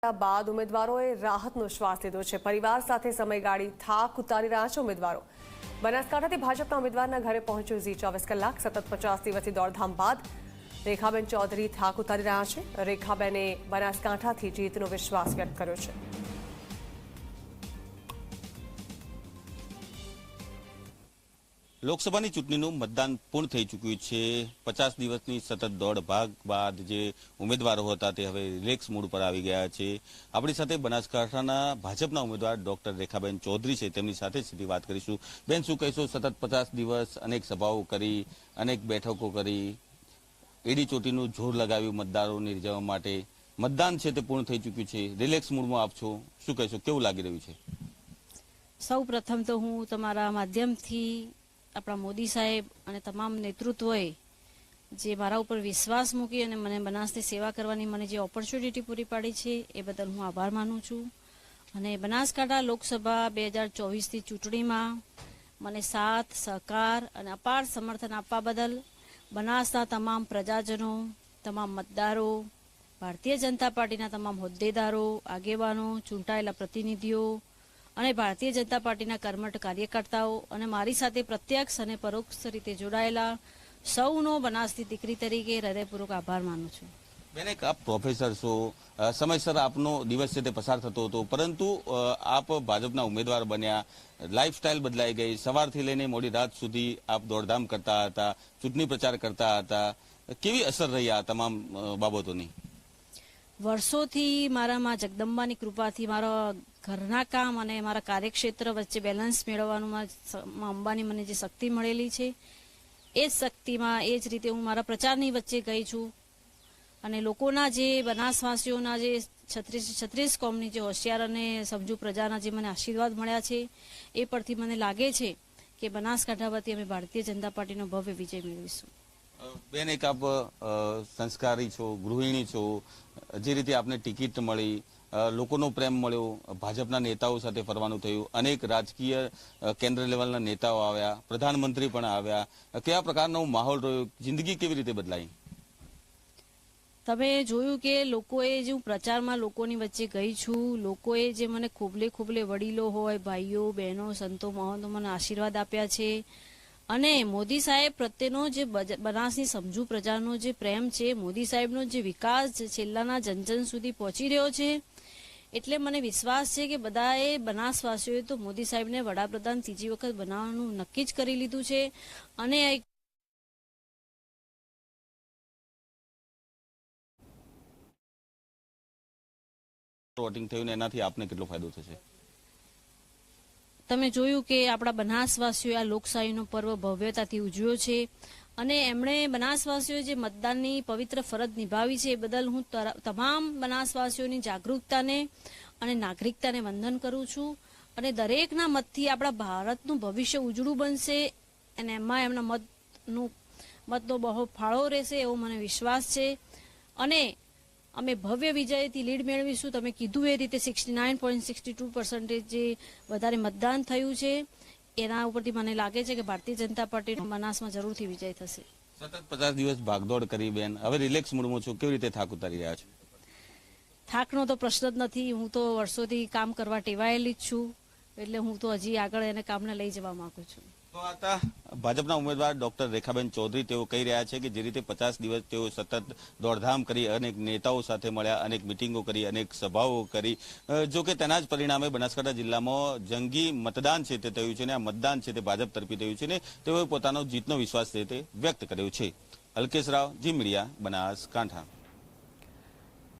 બાદ ઉમેદવારોએ રાહતનો શ્વાસ લીધો છે. પરિવાર સાથે સમય ગાળી થાક ઉતારી રહ્યા છે ઉમેદવારો. બનાસકાંઠાથી ભાજપના ઉમેદવારના ઘરે પહોંચ્યું ઝી ચોવીસ કલાક. સતત પચાસ દિવસથી દોડધામ બાદ રેખાબેન ચૌધરી થાક ઉતારી રહ્યા છે. રેખાબેને બનાસકાંઠાથી જીતનો વિશ્વાસ વ્યક્ત કર્યો છે. લોકસભાની ચૂંટણીનું મતદાન પૂર્ણ થઈ ચૂક્યું છે. પચાસ દિવસની સતત દોડ ભાગ બાદ જે ઉમેદવારો હતા તે હવે રિલેક્સ મૂડ પર આવી ગયા છે. આપણી સાથે બનાસકાંઠાના ભાજપના ઉમેદવાર ડોક્ટર રેખાબેન ચૌધરી છે. તેમની સાથે સીધી વાત કરીશું. બેન, શું કહીશું? સતત પચાસ દિવસ અનેક સભાઓ કરી, અનેક બેઠકો કરી. એડી ચોટીનું જોર લગાવ્યું મતદારોને રીઝવવા માટે. મતદાન છે તે પૂર્ણ થઈ ચૂક્યું છે. રિલેક્સ મૂડમાં આપ છો. શું કહેશો? કેવું લાગી રહ્યું છે? સૌ પ્રથમ તો હું તમારા માધ્યમથી આપણા મોદી સાહેબ અને તમામ નેતૃત્વએ જે મારા ઉપર વિશ્વાસ મૂકી અને મને બનાસની સેવા કરવાની મને જે ઓપોર્ચ્યુનિટી પૂરી પાડી છે, એ બદલ હું આભાર માનું છું. અને બનાસકાંઠા લોકસભા બે હજાર ચોવીસની ચૂંટણીમાં મને સાથ, સહકાર અને અપાર સમર્થન આપવા બદલ બનાસના તમામ પ્રજાજનો, તમામ મતદારો, ભારતીય જનતા પાર્ટીના તમામ હોદ્દેદારો, આગેવાનો, ચૂંટાયેલા પ્રતિનિધિઓ અને ભારતીય જનતા પાર્ટીના કર્મઠ કાર્યકર્તાઓ અને મારી સાથે પ્રત્યક્ષ અને પરોક્ષ રીતે જોડાયેલા સૌનો બનાસની દીકરી તરીકે હૃદયપૂર્વક આભાર માનું છું. બેન એક આપ પ્રોફેસર છો. સમયસર આપનો દિવસ છે તે પસાર થતો હતો પરંતુ આપ ભાજપના ઉમેદવાર બન્યા. લાઇફસ્ટાઇલ બદલાઈ ગઈ. સવારથી લઈને મોડી રાત સુધી આપ દોડધામ કરતા હતા ચૂંટણી પ્રચાર કરતા હતા. કેવી અસર રહી આ તમામ બાબતોની? વર્ષોથી મારામાં જગદંબાની કૃપાથી મારા ઘરના કામ અને મારા કાર્યક્ષેત્ર વચ્ચે બેલેન્સ મેળવવાનું અંબાની મને જે શક્તિ મળેલી છે, એ જ શક્તિમાં એ જ રીતે હું મારા પ્રચારની વચ્ચે ગઈ છું. અને લોકોના જે બનાસવાસીઓના જે છત્રીસ છત્રીસ કોમની જે હોશિયાર અને સમજુ પ્રજાના જે મને આશીર્વાદ મળ્યા છે, એ પરથી મને લાગે છે કે બનાસકાંઠા વતી અમે ભારતીય જનતા પાર્ટીનો ભવ્ય વિજય મેળવીશું. બેન, એક આપ સંસ્કારી છો, ગૃહિણી છો, જે રીતે આપને ટિકિટ મળી લોકોનો પ્રેમ મળ્યો. ભાજપના નેતાઓ સાથે ફરવાનું થયું. અનેક રાજકીય કેન્દ્ર લેવલના નેતાઓ આવ્યા. પ્રધાનમંત્રી પણ આવ્યા. કયા પ્રકારનો માહોલ રહ્યો? જિંદગી કેવી રીતે બદલાઈ? તમે જોયું કે લોકોએ જે હું પ્રચારમાં લોકોની વચ્ચે ગઈ છું, લોકોએ જે મને ખૂબલે ખૂબલે વડીલો હોય, ભાઈઓ, બહેનો, સંતો, મહંતો મને આશીર્વાદ આપ્યા છે. અને મોદી સાહેબ પ્રત્યેનો જે બનાસની સમજુ પ્રજાનો જે પ્રેમ છે, મોદી સાહેબનો જે વિકાસ છેલ્લાના જનજન સુધી પહોંચી રહ્યો છે. એટલે મને વિશ્વાસ છે કે બધાએ બનાસવાસીઓએ તો મોદી સાહેબને વડાપ્રધાન ત્રીજી વખત બનાવવાનું નક્કી જ કરી લીધું છે. અને વોટિંગ થયું એનાથી આપને કેટલો ફાયદો થશે? તમે જોયું કે આપણા બનાસવાસીઓએ આ લોકશાહીનો પર્વ ભવ્યતાથી ઉજવ્યો છે. અને એમણે બનાસવાસીઓએ જે મતદાનની પવિત્ર ફરજ નિભાવી છે એ બદલ હું તમામ બનાસવાસીઓની જાગૃતતાને અને નાગરિકતાને વંદન કરું છું. અને દરેકના મતથી આપણા ભારતનું ભવિષ્ય ઉજળું બનશે અને એમાં એમના મતનું મતનો બહુ ફાળો રહેશે એવો મને વિશ્વાસ છે. અને અમે ભવ્ય વિજયથી લીડ મેળવીશું. તમે કીધું એ રીતે sixty nine point sixty two percentage જે વધારે મતદાન થયું છે. એના ઉપરથી મને લાગે છે કે ભારતીય જનતા પાર્ટી બનાસમાં જરૂરથી વિજય થશે. સતત પચાસ દિવસ ભાગદોડ કરી બેન. હવે રિલેક્સ મૂડમાં છો. કેવી રીતે થાક ઉતારી રહ્યા છો? થાકનો તો પ્રશ્ન જ નથી. હું તો વર્ષોથી કામ કરવા ટેવાયેલી જ છું. એટલે હું તો હજી આગળ એને કામને લઈ જવા માંગુ છું. ભાજપના ઉમેદવાર ડોક્ટર રેખાબેન ચૌધરી. તેઓ કહી રહ્યા છે કે જે રીતે પચાસ દિવસ તેઓ સતત દોડધામ કરી અનેક નેતાઓ સાથે મળ્યા, અનેક મિટિંગો કરી, અનેક સભાઓ કરી. જો કે તેના જ પરિણામે બનાસકાંઠા જિલ્લામાં જંગી મતદાન છે તે થયું છે અને આ મતદાન છે તે ભાજપ તરફી થયું છે ને તેઓએ પોતાનો જીતનો વિશ્વાસ છે તે વ્યક્ત કર્યો છે. Alkesh Rao, Zee media, Banaskantha.